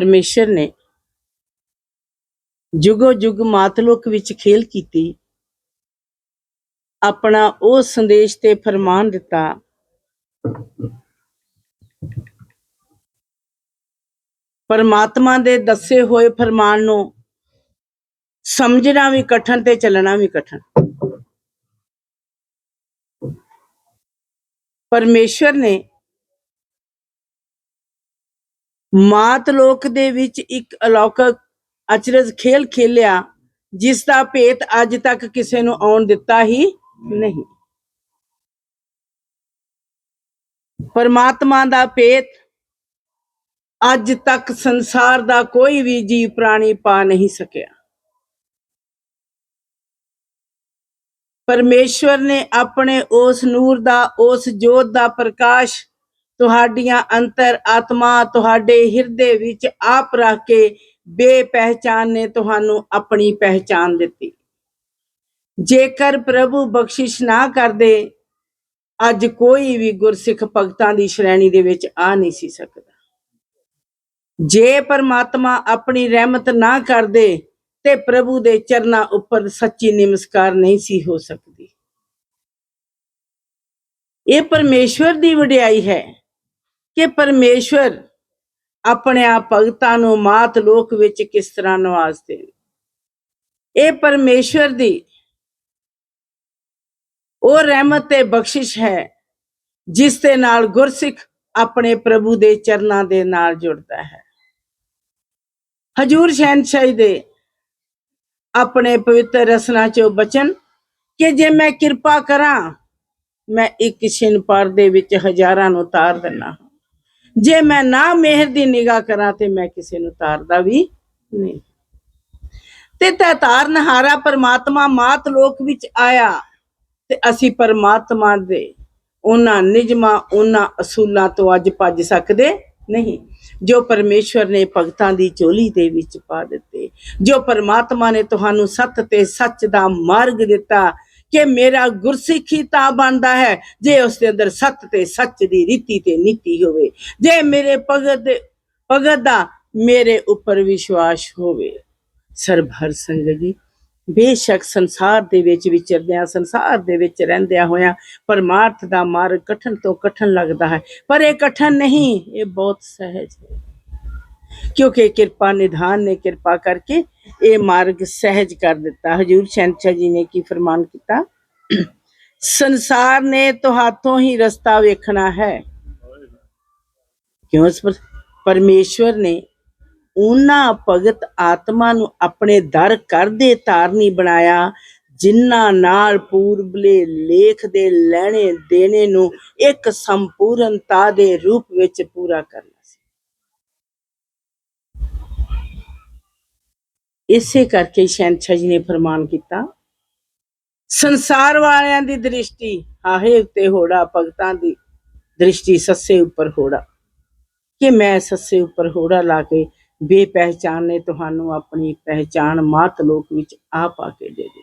ਪਰਮੇਸ਼ਰ ਨੇ ਜੁਗੋ ਜੁਗ ਮਾਤਲੋਕ ਵਿੱਚ ਖੇਲ ਕੀਤੀ। ਆਪਣਾ ਉਹ ਸੰਦੇਸ਼ ਤੇ ਫਰਮਾਨ ਦਿੱਤਾ, ਪਰਮਾਤਮਾ ਦੇ ਦੱਸੇ ਹੋਏ ਫਰਮਾਨ ਨੂੰ ਸਮਝਣਾ ਵੀ ਕਠਨ ਤੇ ਚੱਲਣਾ ਵੀ ਕਠਨ। ਪਰਮੇਸ਼ਰ ਨੇ ਮਾਤ ਲੋਕ ਦੇ ਵਿੱਚ ਇੱਕ ਅਲੌਕਿਕ ਅਚਰਜ ਖੇਲ ਖੇਲਿਆ, ਜਿਸ ਦਾ ਭੇਤ ਅੱਜ ਤੱਕ ਕਿਸੇ ਨੂੰ ਆਉਣ ਦਿੱਤਾ ਹੀ ਨਹੀਂ। ਪਰਮਾਤਮਾ ਦਾ ਭੇਤ ਅੱਜ ਤੱਕ ਸੰਸਾਰ ਦਾ ਕੋਈ ਵੀ ਜੀਵ ਪ੍ਰਾਣੀ ਪਾ ਨਹੀਂ ਸਕਿਆ। ਪਰਮੇਸ਼ਵਰ ਨੇ ਆਪਣੇ ਉਸ ਨੂਰ ਦਾ, ਉਸ ਜੋਤ ਦਾ ਪ੍ਰਕਾਸ਼ ਤੁਹਾਡੀਆਂ ਅੰਤਰ ਆਤਮਾ ਤੁਹਾਡੇ ਹਿਰਦੇ ਵਿੱਚ ਆਪ ਰੱਖ ਕੇ ਬੇਪਹਿਚਾਨ ਨੇ ਤੁਹਾਨੂੰ ਆਪਣੀ ਪਹਿਚਾਨ ਦਿੱਤੀ। ਜੇਕਰ ਪ੍ਰਭੂ ਬਖਸ਼ਿਸ਼ ਨਾ ਕਰਦੇ, ਅੱਜ ਕੋਈ ਵੀ ਗੁਰਸਿੱਖ ਭਗਤਾਂ ਦੀ ਸ਼੍ਰੇਣੀ ਦੇ ਵਿੱਚ ਆ ਨਹੀਂ ਸੀ ਸਕਦਾ। ਜੇ ਪਰਮਾਤਮਾ ਆਪਣੀ ਰਹਿਮਤ ਨਾ ਕਰਦੇ, ਤੇ ਪ੍ਰਭੂ ਦੇ ਚਰਨਾਂ ਉੱਪਰ ਸੱਚੀ ਨਮਸਕਾਰ ਨਹੀਂ ਸੀ ਹੋ ਸਕਦੀ। ਇਹ ਪਰਮੇਸ਼ਵਰ ਦੀ ਵਡਿਆਈ ਹੈ। ਕਿ ਪਰਮੇਸ਼ਵਰ ਆਪਣੇ ਆਪ ਭਗਤਾਂ ਨੂੰ ਮਾਤ ਲੋਕ ਵਿੱਚ ਕਿਸ ਤਰ੍ਹਾਂ ਨਵਾਜ਼ਦੇ ਨੇ ਇਹ ਪਰਮੇਸ਼ਵਰ ਦੀ ਉਹ ਰਹਿਮਤ ਤੇ ਬਖਸ਼ਿਸ਼ ਹੈ, ਜਿਸ ਦੇ ਨਾਲ ਗੁਰਸਿੱਖ ਆਪਣੇ ਪ੍ਰਭੂ ਦੇ ਚਰਨਾਂ ਦੇ ਨਾਲ ਜੁੜਦਾ ਹੈ। ਹਜੂਰ ਸ਼ਹਿਨशाही ਦੇ ਆਪਣੇ ਪਵਿੱਤਰ ਰਸਨਾ ਚੋਂ ਬਚਨ ਕਿ ਜੇ ਮੈਂ ਕਿਰਪਾ ਕਰਾਂ, ਮੈਂ ਇੱਕ ਛਿਨ ਪਰ ਦੇ ਵਿੱਚ ਹਜ਼ਾਰਾਂ ਨੂੰ ਤਾਰ ਦਿੰਨਾ ਹਾਂ। ਜੇ ਮੈਂ ਨਾ ਮਿਹਰ ਦੀ ਨਿਗਾਹ ਕਰਾਂ ਤੇ ਮੈਂ ਕਿਸੇ ਨੂੰ ਤਾਰਦਾ ਵੀ ਨਹੀਂ। ਤੇ ਤੈ ਤਾਰਨਹਾਰਾ ਪਰਮਾਤਮਾ ਮਾਤ ਲੋਕ ਵਿੱਚ ਆਇਆ ਤੇ ਅਸੀਂ ਪਰਮਾਤਮਾ ਦੇ ਉਹਨਾਂ ਨਿਜਮਾਂ ਉਹਨਾਂ ਅਸੂਲਾਂ ਤੋਂ ਅੱਜ ਭੱਜ ਸਕਦੇ ਨਹੀਂ। ਜੋ ਪਰਮੇਸ਼ਵਰ ਨੇ ਭਗਤਾਂ ਦੀ ਝੋਲੀ ਦੇ ਵਿੱਚ ਪਾ ਦਿੱਤੇ, ਜੋ ਪਰਮਾਤਮਾ ਨੇ ਤੁਹਾਨੂੰ ਸੱਤ ਤੇ ਸੱਚ ਦਾ ਮਾਰਗ ਦਿੱਤਾ ਕਿ ਮੇਰਾ ਗੁਰਸਿੱਖੀ ਤਾਂ ਬਣਦਾ ਹੈ, ਜੇ ਉਸ ਦੇ ਅੰਦਰ ਸੱਤ ਤੇ ਸੱਚ ਦੀ ਰੀਤੀ ਤੇ ਨੀਤੀ ਹੋਵੇ, ਜੇ ਮੇਰੇ ਭਗਤ ਦੇ- ਭਗਤ ਦਾ ਮੇਰੇ ਉੱਪਰ ਵਿਸ਼ਵਾਸ ਹੋਵੇ। ਸਰਬਹਰ ਸੰਗਤ ਜੀ, ਬੇਸ਼ੱਕ ਸੰਸਾਰ ਦੇ ਵਿੱਚ ਵਿਚਰਦਿਆਂ, ਸੰਸਾਰ ਦੇ ਵਿੱਚ ਰਹਿੰਦਿਆਂ ਹੋਇਆਂ ਪਰਮਾਰਥ ਦਾ ਮਾਰਗ ਕਠਨ ਤੋਂ ਕਠਨ ਲੱਗਦਾ ਹੈ, ਪਰ ਇਹ ਕਠਨ ਨਹੀਂ, ਇਹ ਬਹੁਤ ਸਹਿਜ ਹੈ। ਕਿਉਂਕਿ ਕਿਰਪਾ ਨਿਧਾਨ ਨੇ ਕਿਰਪਾ ਕਰਕੇ ਇਹ ਮਾਰਗ ਸਹਿਜ ਕਰ ਦਿੱਤਾ। ਹਜੂਰ ਸ਼ਹਿਨशाह ਜੀ ਨੇ ਕੀ ਫਰਮਾਨ ਕੀਤਾ? ਸੰਸਾਰ ਨੇ ਤੁਹਾਤੋਂ ਹੀ ਰਸਤਾ ਵੇਖਣਾ ਹੈ। ਕਿਉਂ? ਇਸ ਪਰਮੇਸ਼ਵਰ ਨੇ ਉਹਨਾਂ ਭਗਤ ਆਤਮਾ ਨੂੰ ਆਪਣੇ ਦਰ ਕਰਦੇ ਧਾਰਨੀ ਬਣਾਇਆ, ਜਿਨ੍ਹਾਂ ਨਾਲ ਪੂਰਬਲੇ ਲੇਖ ਦੇ ਲੈਣੇ ਦੇਣੇ ਨੂੰ ਇੱਕ ਸੰਪੂਰਨਤਾ ਦੇ ਰੂਪ ਵਿੱਚ ਪੂਰਾ ਕਰਨਾ ਸੀ ਇਸੇ ਕਰਕੇ ਸ਼ਹਿਨशाह ਜੀ ਨੇ ਫਰਮਾਨ ਕੀਤਾ। ਸੰਸਾਰ ਵਾਲਿਆਂ ਦੀ ਦ੍ਰਿਸ਼ਟੀ, ਹਾਹੇ ਉੱਤੇ ਹੋੜਾ, ਭਗਤਾਂ ਦੀ ਦ੍ਰਿਸ਼ਟੀ ਸੱਸੇ ਉੱਪਰ ਹੋੜਾ। ਕਿ ਮੈਂ ਸੱਸੇ ਉੱਪਰ ਹੋੜਾ ਲਾ ਕੇ ਬੇਪਹਿਚਾਨ ਨੇ ਤੁਹਾਨੂੰ ਆਪਣੀ ਪਹਿਚਾਨ ਮਾਤ ਲੋਕ ਵਿੱਚ ਆ ਪਾ ਕੇ ਦੇ ਦਿੱਤੀ।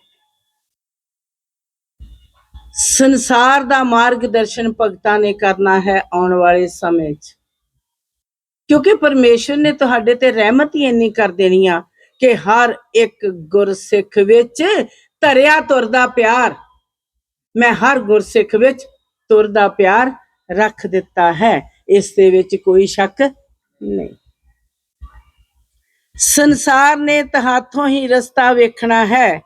ਸੰਸਾਰ ਦਾ ਮਾਰਗਦਰਸ਼ਨ ਭਗਤਾਂ ਨੇ ਕਰਨਾ ਹੈ ਆਉਣ ਵਾਲੇ ਸਮੇਂ 'ਚ। ਕਿਉਂਕਿ ਪਰਮੇਸ਼ਰ ਨੇ ਤੁਹਾਡੇ ਤੇ ਰਹਿਮਤ ਹੀ ਇੰਨੀ ਕਰ ਦੇਣੀ ਆ ਕਿ ਹਰ ਇੱਕ ਗੁਰਸਿੱਖ ਵਿੱਚ ਧਰਿਆ ਤੁਰਦਾ ਪਿਆਰ। ਮੈਂ ਹਰ ਗੁਰਸਿੱਖ ਵਿੱਚ ਤੁਰਦਾ ਪਿਆਰ ਰੱਖ ਦਿੱਤਾ ਹੈ। ਇਸ ਦੇ ਵਿੱਚ ਕੋਈ ਸ਼ੱਕ ਨਹੀਂ। ਸੰਸਾਰ ਨੇ ਤਹਾਥੋਂ ਹੀ ਰਸਤਾ ਵੇਖਣਾ ਹੈ।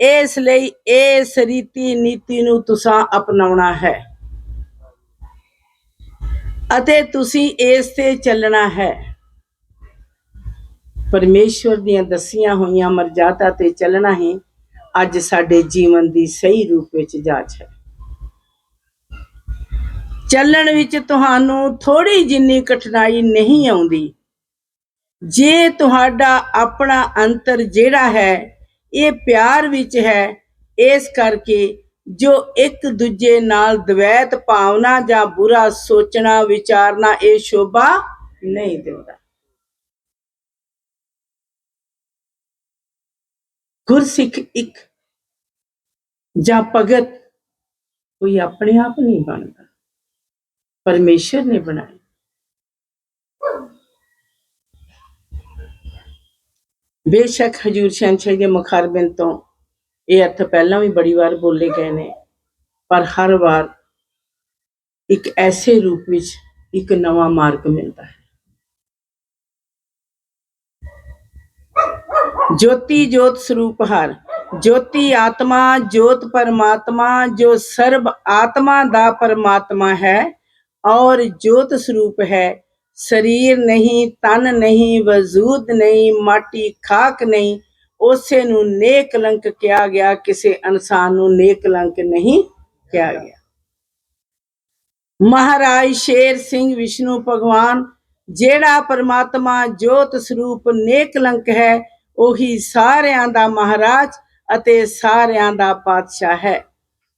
ਇਸ ਲਈ ਇਸ ਰੀਤੀ ਨੀਤੀ ਨੂੰ ਤੁਸੀਂ ਅਪਣਾਉਣਾ ਹੈ। ਅਤੇ ਤੁਸੀਂ ਇਸ ਤੇ ਚੱਲਣਾ ਹੈ। ਪਰਮੇਸ਼ਵਰ ਦੀਆਂ ਦਸੀਆਂ ਹੋਈਆਂ ਮਰਜ਼ਾਦਾ ਤੇ ਚੱਲਣਾ ਹੀ ਅੱਜ ਸਾਡੇ ਜੀਵਨ ਦੀ ਸਹੀ ਰੂਪ ਵਿੱਚ ਜਾਂਚ ਹੈ। ਚੱਲਣ ਵਿੱਚ ਤੁਹਾਨੂੰ ਥੋੜੀ ਜਿੰਨੀ ਕਠਿਨਾਈ ਨਹੀਂ ਆਉਂਦੀ। ਜੇ ਤੁਹਾਡਾ ਆਪਣਾ ਅੰਤਰ ਜਿਹੜਾ ਹੈ, ਇਹ ਪਿਆਰ ਵਿੱਚ ਹੈ, ਇਸ ਕਰਕੇ ਜੋ ਇੱਕ ਦੂਜੇ ਨਾਲ ਦਵੈਤ ਭਾਵਨਾ ਜਾਂ ਬੁਰਾ ਸੋਚਣਾ, ਵਿਚਾਰਨਾ, ਇਹ ਸ਼ੋਭਾ ਨਹੀਂ ਦਿੰਦਾ। ਗੁਰਸਿੱਖ ਇੱਕ ਜਾਂ ਭਗਤ ਕੋਈ ਆਪਣੇ ਆਪ ਨਹੀਂ ਬਣਦਾ ਪਰਮੇਸ਼ਰ ਨੇ ਬਣਾਇਆ ਬੇਸ਼ੱਕ ਹਜੂਰ ਸ਼ਹਿਨशाह ਦੇ ਮੁਖਾਰਬਿੰਦ ਤੋਂ ਇਹ ਅਰਥ ਪਹਿਲਾਂ ਵੀ ਬੜੀ ਵਾਰ ਬੋਲੇ ਗਏ ਨੇ ਪਰ ਹਰ ਵਾਰ ਇੱਕ ਐਸੇ ਰੂਪ ਵਿੱਚ ਇੱਕ ਨਵਾਂ ਮਾਰਗ ਮਿਲਦਾ ਹੈ ਜੋਤੀ ਜੋਤ ਸਰੂਪ ਹਰ। ਜੋਤੀ ਆਤਮਾ, ਜੋਤ ਪਰਮਾਤਮਾ, ਜੋ ਸਰਬ ਆਤਮਾ ਦਾ ਪਰਮਾਤਮਾ ਹੈ, ਔਰ ਜੋਤ ਸਰੂਪ ਹੈ। ਸਰੀਰ ਨਹੀਂ, ਤਨ ਨਹੀਂ, ਵਜੂਦ ਨਹੀਂ, ਮਾਟੀ ਖਾਕ ਨਹੀਂ, ਉਸੇ ਨੂੰ ਨੇਕ ਕਲੰਕ ਕਿਹਾ ਗਿਆ, ਕਿਸੇ ਇਨਸਾਨ ਨੂੰ ਨੇਕ ਕਲੰਕ ਨਹੀਂ ਕਿਹਾ ਗਿਆ। ਮਹਾਰਾਜ ਸ਼ੇਰ ਸਿੰਘ ਵਿਸ਼ਨੂੰ ਭਗਵਾਨ, ਜਿਹੜਾ ਪਰਮਾਤਮਾ ਜੋਤ ਸਰੂਪ ਨੇਕ ਕਲੰਕ ਹੈ ਉਹੀ ਸਾਰਿਆਂ ਦਾ ਮਹਾਰਾਜ ਅਤੇ ਸਾਰਿਆਂ ਦਾ ਪਾਤਸ਼ਾਹ ਹੈ।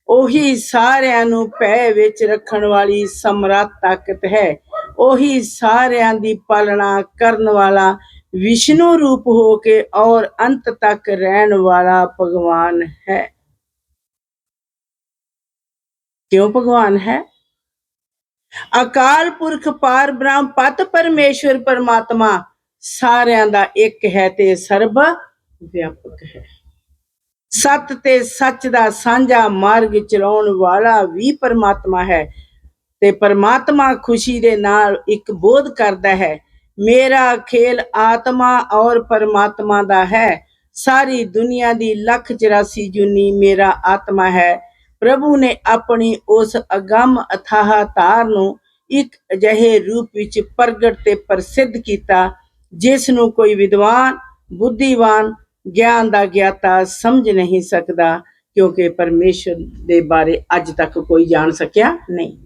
ਉਹੀ ਸਾਰਿਆਂ ਨੂੰ ਭੈ ਵਿੱਚ ਰੱਖਣ ਵਾਲੀ ਸਮਰੱਥ ਤਾਕਤ ਹੈ। ਉਹੀ ਸਾਰਿਆਂ ਦੀ ਪਾਲਣਾ ਕਰਨ ਵਾਲਾ ਵਿਸ਼ਨੂੰ ਰੂਪ ਹੋ ਕੇ ਔਰ ਅੰਤ ਤੱਕ ਰਹਿਣ ਵਾਲਾ ਭਗਵਾਨ ਹੈ। ਕਿਉਂ ਭਗਵਾਨ ਹੈ? ਅਕਾਲ ਪੁਰਖ ਪਾਰ ਬ੍ਰਹਮ ਪਤ ਪਰਮੇਸ਼ਵਰ ਪਰਮਾਤਮਾ ਸਾਰਿਆਂ ਦਾ ਇੱਕ ਹੈ ਤੇ ਸਰਬ ਵਿਆਪਕ ਹੈ। ਸੱਤ ਤੇ ਸੱਚ ਦਾ ਸਾਂਝਾ ਮਾਰਗ ਚਲਾਉਣ ਵਾਲਾ ਵੀ ਪਰਮਾਤਮਾ ਹੈ ਤੇ ਪਰਮਾਤਮਾ ਖੁਸ਼ੀ ਦੇ ਨਾਲ ਇੱਕ ਬੋਧ ਕਰਦਾ ਹੈ, ਮੇਰਾ ਖੇਲ ਆਤਮਾ ਔਰ ਪਰਮਾਤਮਾ ਦਾ ਹੈ। ਸਾਰੀ ਦੁਨੀਆ ਦੀ ਲੱਖ 84 ਜੁਨੀ ਮੇਰਾ ਆਤਮਾ ਹੈ। ਪ੍ਰਭੂ ਨੇ ਆਪਣੀ ਉਸ ਅਗੰਮ ਅਥਾਹ ਧਾਰ ਨੂੰ ਇੱਕ ਅਜਿਹੇ ਰੂਪ ਵਿੱਚ ਪ੍ਰਗਟ ਤੇ ਪ੍ਰਸਿੱਧ ਕੀਤਾ। ਜਿਸ ਨੂੰ ਕੋਈ ਵਿਦਵਾਨ, ਬੁੱਧੀਵਾਨ, ਗਿਆਨ ਦਾ ਗਿਆਤਾ ਸਮਝ ਨਹੀਂ ਸਕਦਾ, ਕਿਉਂਕਿ ਪਰਮੇਸ਼ਰ ਦੇ ਬਾਰੇ ਅੱਜ ਤੱਕ ਕੋਈ ਜਾਣ ਸਕਿਆ ਨਹੀਂ।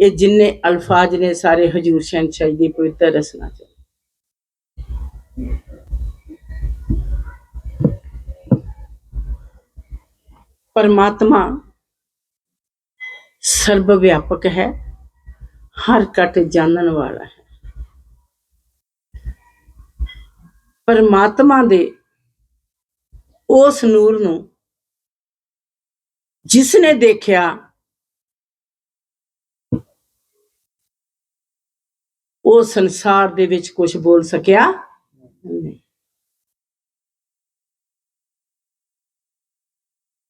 ਇਹ ਜਿੰਨੇ ਅਲਫਾਜ਼ ਨੇ ਸਾਰੇ ਹਜੂਰ ਸ਼ਹਿਨशाह ਦੀ ਪਵਿੱਤਰ ਰਸਨਾ ਚ। ਪਰਮਾਤਮਾ ਸਰਬ ਵਿਆਪਕ ਹੈ, ਹਰ ਕਟ ਜਾਣਨ ਵਾਲਾ ਹੈ। ਪਰਮਾਤਮਾ ਦੇ ਉਸ ਨੂਰ ਨੂੰ ਜਿਸ ਨੇ ਦੇਖਿਆ ਉਹ ਸੰਸਾਰ ਦੇ ਵਿੱਚ ਕੁਝ ਬੋਲ ਸਕਿਆ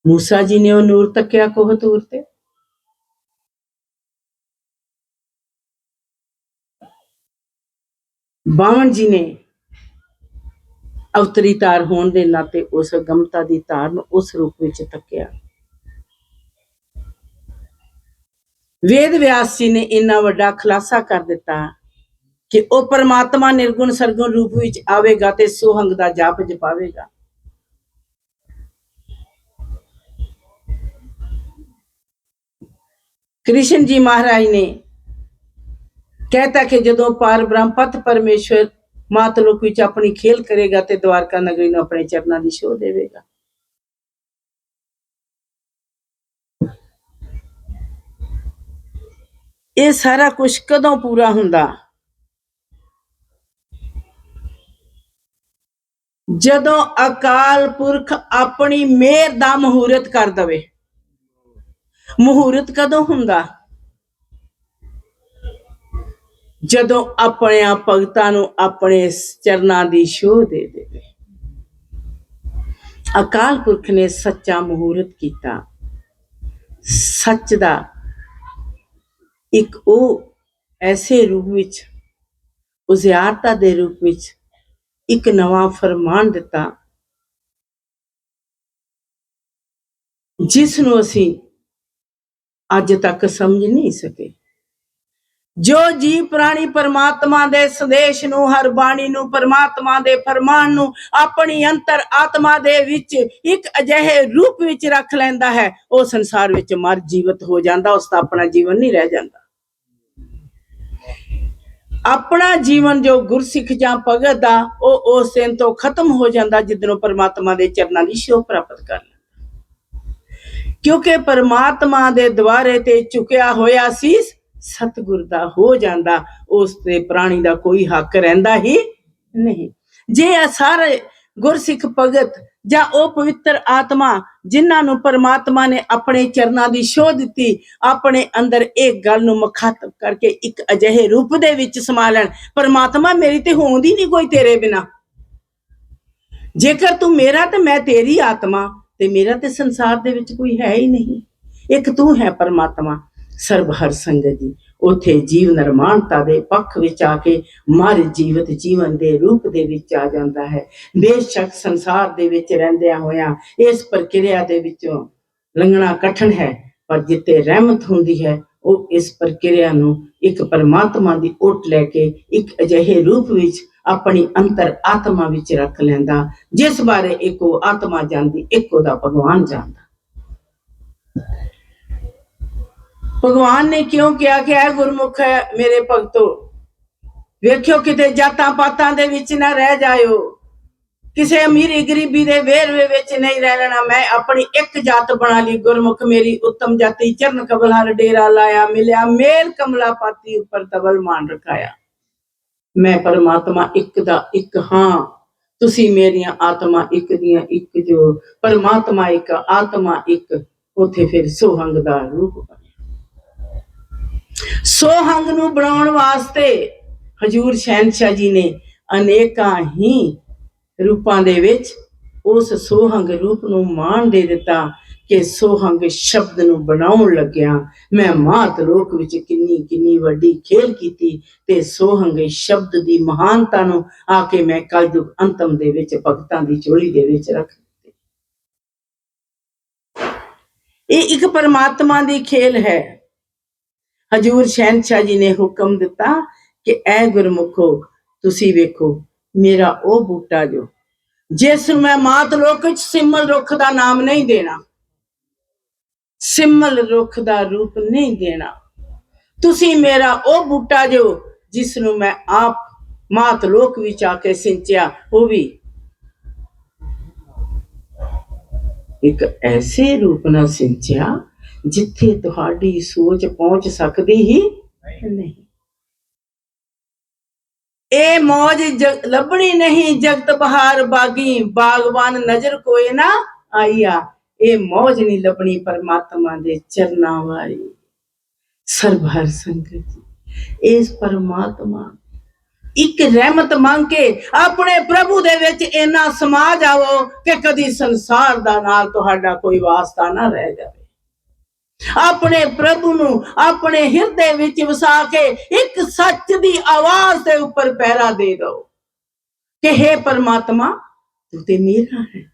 ਮੂਸਾ ਜੀ ਨੇ ਉਹ ਨੂਰ ਤੱਕਿਆ ਕੋਹ ਤੂਰ ਤੇ। ਬਾਵਨ ਜੀ ਨੇ ਅਵਤਰੀ ਤਾਰ ਹੋਣ ਦੇ ਨਾਤੇ ਉਸ ਗਮਤਾ ਦੀ ਤਾਰ ਨੂੰ ਉਸ ਰੂਪ ਵਿੱਚ ਤੱਕਿਆ। ਵੇਦ ਵਿਆਸ ਜੀ ਨੇ ਇੰਨਾ ਵੱਡਾ ਖੁਲਾਸਾ ਕਰ ਦਿੱਤਾ ਕਿ ਉਹ ਪਰਮਾਤਮਾ ਨਿਰਗੁਣ ਸਰਗੁਣ ਰੂਪ ਵਿੱਚ ਆਵੇਗਾ ਤੇ ਸੋਹੰਗ ਦਾ ਜਾਪ ਜਪਾਵੇਗਾ। ਕ੍ਰਿਸ਼ਨ ਜੀ ਮਹਾਰਾਜ ਨੇ ਕਹਿਤਾ ਕਿ ਜਦੋਂ ਪਾਰ ਬ੍ਰਹਮ ਪਤ ਪਰਮੇਸ਼ਵਰ ਮਾਤ ਲੋਕ ਵਿੱਚ ਆਪਣੀ ਖੇਲ ਕਰੇਗਾ ਤੇ ਦਵਾਰਕਾ ਨਗਰੀ ਨੂੰ ਆਪਣੇ ਚਰਨਾਂ ਦੀ ਸ਼ੋਅ ਦੇਵੇਗਾ। ਇਹ ਸਾਰਾ ਕੁਝ ਕਦੋਂ ਪੂਰਾ ਹੁੰਦਾ? ਜਦੋਂ ਅਕਾਲ ਪੁਰਖ ਆਪਣੀ ਮਿਹਰ ਦਾ ਮਹੂਰਤ ਕਰ ਦਵੇ। ਮਹੂਰਤ ਕਦੋਂ ਹੁੰਦਾ? ਜਦੋਂ ਆਪਣੇ ਭਗਤਾਂ ਨੂੰ ਆਪਣੇ ਚਰਨਾਂ ਦੀ ਸ਼ੋਅ ਦੇ ਦੇਵੇ। ਅਕਾਲ ਪੁਰਖ ਨੇ ਸੱਚਾ ਮਹੂਰਤ ਕੀਤਾ। ਸੱਚ ਦਾ ਇੱਕ ਉਹ ਐਸੇ ਰੂਪ ਵਿੱਚ, ਉਜ਼ਿਆਰਤਾ ਦੇ ਰੂਪ ਵਿੱਚ ਇੱਕ ਨਵਾਂ ਫਰਮਾਨ ਦਿੱਤਾ, ਜਿਸ ਨੂੰ ਅਸੀਂ ਅੱਜ ਤੱਕ ਸਮਝ ਨਹੀਂ ਸਕੇ। ਜੋ ਜੀ ਪ੍ਰਾਣੀ ਪਰਮਾਤਮਾ ਦੇ ਸੰਦੇਸ਼ ਨੂੰ, ਹਰ ਬਾਣੀ ਨੂੰ, ਪਰਮਾਤਮਾ ਦੇ ਫਰਮਾਨ ਨੂੰ ਆਪਣੀ ਅੰਤਰ ਆਤਮਾ ਦੇ ਵਿੱਚ ਇੱਕ ਅਜਿਹੇ ਰੂਪ ਵਿੱਚ ਰੱਖ ਲੈਂਦਾ ਹੈ, ਉਹ ਸੰਸਾਰ ਵਿੱਚ ਮਰ ਜੀਵਤ ਹੋ ਜਾਂਦਾ, ਉਸ ਦਾ ਆਪਣਾ ਜੀਵਨ ਨਹੀਂ ਰਹਿ ਜਾਂਦਾ। ਆਪਣਾ ਜੀਵਨ ਜੋ ਗੁਰਸਿੱਖ ਜਾਂ ਭਗਤ ਦਾ ਉਹ ਉਸ ਦਿਨ ਤੋਂ ਖਤਮ ਹੋ ਜਾਂਦਾ ਜਿੱਦਨੋਂ ਪਰਮਾਤਮਾ ਦੇ ਚਰਨਾਂ ਦੀ ਸ਼ੋਭ ਪ੍ਰਾਪਤ ਕਰ ਲੈਂਦਾ। ਕਿਉਂਕਿ ਪਰਮਾਤਮਾ ਦੇ ਦੁਆਰੇ ਤੇ ਝੁਕਿਆ ਹੋਇਆ ਸੀਸ ਸਤਿਗੁਰ ਦਾ ਹੋ ਜਾਂਦਾ, ਉਸ ਤੇ ਪ੍ਰਾਣੀ ਦਾ ਕੋਈ ਹੱਕ ਰਹਿੰਦਾ ਹੀ ਨਹੀਂ। ਜੇ ਇਹ ਸਾਰੇ ਗੁਰਸਿੱਖ ਭਗਤ ਜਾਂ ਉਹ ਪਵਿੱਤਰ ਆਤਮਾ ਜਿਨ੍ਹਾਂ ਨੂੰ ਪਰਮਾਤਮਾ ਨੇ ਆਪਣੇ ਚਰਨਾਂ ਦੀ ਸ਼ੋਅ ਦਿੱਤੀ, ਆਪਣੇ ਅੰਦਰ ਇਹ ਗੱਲ ਨੂੰ ਮੁਖਾਤਬ ਕਰਕੇ ਇੱਕ ਅਜਿਹੇ ਰੂਪ ਦੇ ਵਿੱਚ ਸਮਾ ਲੈਣ, ਪਰਮਾਤਮਾ ਮੇਰੀ ਤੇ ਹੋਂਦ ਹੀ ਨਹੀਂ ਕੋਈ ਤੇਰੇ ਬਿਨਾ। ਜੇਕਰ ਤੂੰ ਮੇਰਾ ਤੇ ਮੈਂ ਤੇਰੀ ਆਤਮਾ, ਤੇ ਮੇਰਾ ਤੇ ਸੰਸਾਰ ਦੇ ਵਿੱਚ ਕੋਈ ਹੈ ਹੀ ਨਹੀਂ। ਇੱਕ ਤੂੰ ਹੈ ਪਰਮਾਤਮਾ। ਸਰਬ ਹਰ ਸੰਗਤ ਜੀ। ਉਥੇ ਜੀਵ ਨਿਰਮਾਣਤਾ ਦੇ ਪੱਖ ਵਿੱਚ ਆ ਕੇ ਮਰ ਜੀਵਤ ਜੀਵਨ ਦੇ ਰੂਪ ਦੇ ਵਿੱਚ ਆ ਜਾਂਦਾ ਹੈ। ਬੇਸ਼ੱਕ ਸੰਸਾਰ ਦੇ ਵਿੱਚ ਰਹਿੰਦਿਆਂ ਹੋਇਆਂ ਇਸ ਪ੍ਰਕਿਰਿਆ ਦੇ ਵਿੱਚੋਂ ਲੰਘਣਾ ਕਠਿਨ ਹੈ, ਪਰ ਜਿੱਤੇ ਰਹਿਮਤ ਹੁੰਦੀ ਹੈ, ਉਹ ਇਸ ਪ੍ਰਕਿਰਿਆ ਨੂੰ ਇੱਕ ਪਰਮਾਤਮਾ ਦੀ ਓਟ ਲੈ ਕੇ ਇੱਕ ਅਜਿਹੇ ਰੂਪ ਵਿੱਚ ਆਪਣੀ ਅੰਤਰ ਆਤਮਾ ਵਿੱਚ ਰੱਖ ਲੈਂਦਾ, ਜਿਸ ਬਾਰੇ ਇੱਕ ਉਹ ਆਤਮਾ ਜਾਣਦੀ ਇੱਕ ਉਹਦਾ ਭਗਵਾਨ ਜਾਣਦਾ ਭਗਵਾਨ ਨੇ ਕਿਉਂ ਕਿਹਾ ਕਿ ਇਹ ਗੁਰਮੁਖ ਹੈ ਮੇਰੇ ਭਗਤੋ? ਵੇਖਿਓ ਕਿਤੇ ਜਾਤਾਂ ਪਾਤਾਂ ਦੇ ਵਿੱਚ ਨਾ ਰਹਿ ਜਾਇਓ। ਕਿਸੇ ਅਮੀਰੀ ਗਰੀਬੀ ਦੇ ਵੇਰਵੇ ਵਿੱਚ ਨਹੀਂ ਰਹਿ ਲੈਣਾ। ਮੈਂ ਆਪਣੀ ਇੱਕ ਜਾਤ ਬਣਾ ਲਈ। ਗੁਰਮੁਖ ਮੇਰੀ ਉੱਤਮ ਜਾਤੀ। ਚਰਨ ਕਬਲ ਹਰ ਡੇਰਾ ਲਾਇਆ, ਮਿਲਿਆ, ਮੇਲ ਕਮਲਾ ਪਾਤੀ ਉੱਪਰ ਤਵਲ ਮਾਨ ਰਖਾਇਆ। ਮੈਂ ਪਰਮਾਤਮਾ ਇੱਕ ਦਾ ਇੱਕ ਹਾਂ। ਤੁਸੀਂ ਮੇਰੀਆਂ ਆਤਮਾ ਇੱਕ ਦੀਆਂ ਇੱਕ ਜੋ। ਪਰਮਾਤਮਾ ਇੱਕ, ਆਤਮਾ ਇੱਕ। ਉਥੇ ਫਿਰ ਸੋਹੰਗ ਦਾ ਰੂਪ ਬਣਿਆ ਸੋਹੰਗ ਨੂੰ ਬਣਾਉਣ ਵਾਸਤੇ ਹਜੂਰ ਸ਼ਹਿਨशाह ਜੀ ਨੇ ਅਨੇਕਾਂ ਹੀ ਰੂਪਾਂ ਦੇ ਵਿੱਚ ਉਸ ਸੋਹੰਗ ਰੂਪ ਨੂੰ ਮਾਣ ਦੇ ਦਿੱਤਾ ਕਿ ਸੋਹੰਗ ਸ਼ਬਦ ਨੂੰ ਬਣਾਉਣ ਲੱਗਿਆ। ਮੈਂ ਮਾਤ ਲੋਕ ਵਿੱਚ ਕਿੰਨੀ ਕਿੰਨੀ ਵੱਡੀ ਖੇਲ ਕੀਤੀ ਤੇ ਸੋਹੰਗ ਸ਼ਬਦ ਦੀ ਮਹਾਨਤਾ ਨੂੰ ਆ ਕੇ ਮੈਂ ਕਲਯੁਗ ਅੰਤਮ ਦੇ ਵਿੱਚ, ਭਗਤਾਂ ਦੀ ਝੋਲੀ ਦੇ ਵਿੱਚ ਰੱਖ ਦਿੱਤੀ। ਇਹ ਇੱਕ ਪਰਮਾਤਮਾ ਦੀ ਖੇਲ ਹੈ। ਹਜੂਰ ਸ਼ਹਿਨशाह ਜੀ ਨੇ ਹੁਕਮ ਦਿੱਤਾ ਕਿ ਐ ਗੁਰਮੁਖੋ, ਤੁਸੀਂ ਵੇਖੋ, ਮੇਰਾ ਉਹ ਬੂਟਾ ਜੋ, ਜਿਸ ਨੂੰ ਮੈਂ ਮਾਤ ਲੋਕ ਵਿੱਚ ਸਿਮਲ ਰੁੱਖ ਦਾ ਨਾਮ ਨਹੀਂ ਦੇਣਾ, ਸਿਮਲ ਰੁੱਖ ਦਾ ਰੂਪ ਨਹੀਂ ਦੇਣਾ, ਤੁਸੀਂ ਮੇਰਾ ਉਹ ਬੂਟਾ ਜੋ, ਜਿਸ ਨੂੰ ਮੈਂ ਆਪ ਮਾਤ ਲੋਕ ਵਿੱਚ ਆ ਕੇ ਸਿੰਚਿਆ, ਉਹ ਵੀ ਇੱਕ ਐਸੇ ਰੂਪ ਨਾਲ ਸਿੰਚਿਆ ਜਿੱਥੇ ਤੁਹਾਡੀ ਸੋਚ ਪਹੁੰਚ ਸਕਦੀ ਹੀ ਨਹੀਂ। ਇਹ ਮੌਜ ਲੱਭਣੀ ਨਹੀਂ ਜਗਤ ਬਹਾਰ ਬਾਗੀ ਬਾਗਬਾਨ ਨਜ਼ਰ ਕੋਏ ਨਾ ਆਈਆ। ਇਹ ਮੌਜ ਨਹੀਂ ਲੱਭਣੀ ਪਰਮਾਤਮਾ ਦੇ ਚਰਨਾਂ ਵਾਲੀ। ਸਰਬ ਹਰ ਸੰਗਤ ਜੀ। ਇਸ ਪਰਮਾਤਮਾ ਇੱਕ ਰਹਿਮਤ ਮੰਗ ਕੇ ਆਪਣੇ ਪ੍ਰਭੂ ਦੇ ਵਿੱਚ ਇੰਨਾ ਸਮਾ ਜਾਵੋ ਕਿ ਕਦੀ ਸੰਸਾਰ ਦਾ ਨਾਲ ਤੁਹਾਡਾ ਕੋਈ ਵਾਸਤਾ ਨਾ ਰਹਿ ਜਾਵੇ। ਆਪਣੇ ਪ੍ਰਭੂ ਨੂੰ ਆਪਣੇ ਹਿਰਦੇ ਵਿੱਚ ਵਸਾ ਕੇ ਇੱਕ ਸੱਚ ਦੀ ਆਵਾਜ਼ ਦੇ ਉੱਪਰ ਪਹਿਰਾ ਦੇ ਦਿਓ। ਕਿ हे ਪਰਮਾਤਮਾ, ਤੂੰ ਤੇ ਮੇਰਾ ਹੈ,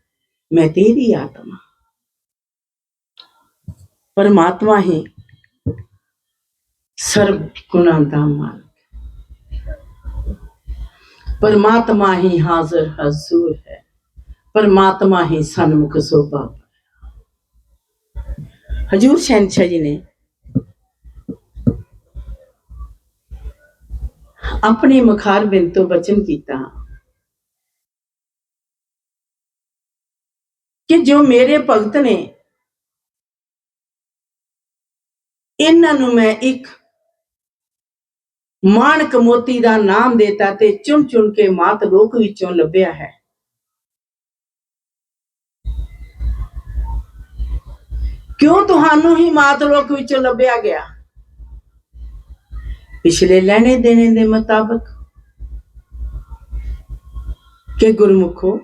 ਮੈਂ ਤੇਰੀ ਆਤਮਾ। ਪਰਮਾਤਮਾ ਹੀ ਸਰਬ ਗੁਣਾਂ ਦਾ ਮਾਲਕ ਪਰਮਾਤਮਾ ਹੀ ਹਾਜ਼ਰ ਹਜ਼ੂਰ ਹੈ। ਪਰਮਾਤਮਾ ਹੀ ਸਨਮੁਖ ਸੋਭਾ ਹਜੂਰ ਸ਼ਹਿਨशाह ਜੀ ਨੇ ਆਪਣੇ ਮਖਾਰ ਬਿੰਦ ਤੋਂ ਬਚਨ ਕੀਤਾ। ਕਿ ਜੋ ਮੇਰੇ ਭਗਤ ਨੇ ਇਹਨਾਂ ਨੂੰ ਮੈਂ ਇੱਕ ਮਾਣਕ ਮੋਤੀ ਦਾ ਨਾਮ ਦੇਤਾ ਤੇ ਚੁਣ ਚੁਣ ਕੇ ਮਾਤ ਲੋਕ ਵਿੱਚੋਂ ਲੱਭਿਆ ਹੈ। ਕਿਉਂ ਤੁਹਾਨੂੰ ਹੀ ਮਾਤ ਲੋਕ ਵਿੱਚੋਂ ਲੱਭਿਆ ਗਿਆ? ਪਿਛਲੇ ਲੈਣੇ ਦੇਣੇ ਦੇ ਮੁਤਾਬਕ ਕਿ ਗੁਰਮੁਖੋ,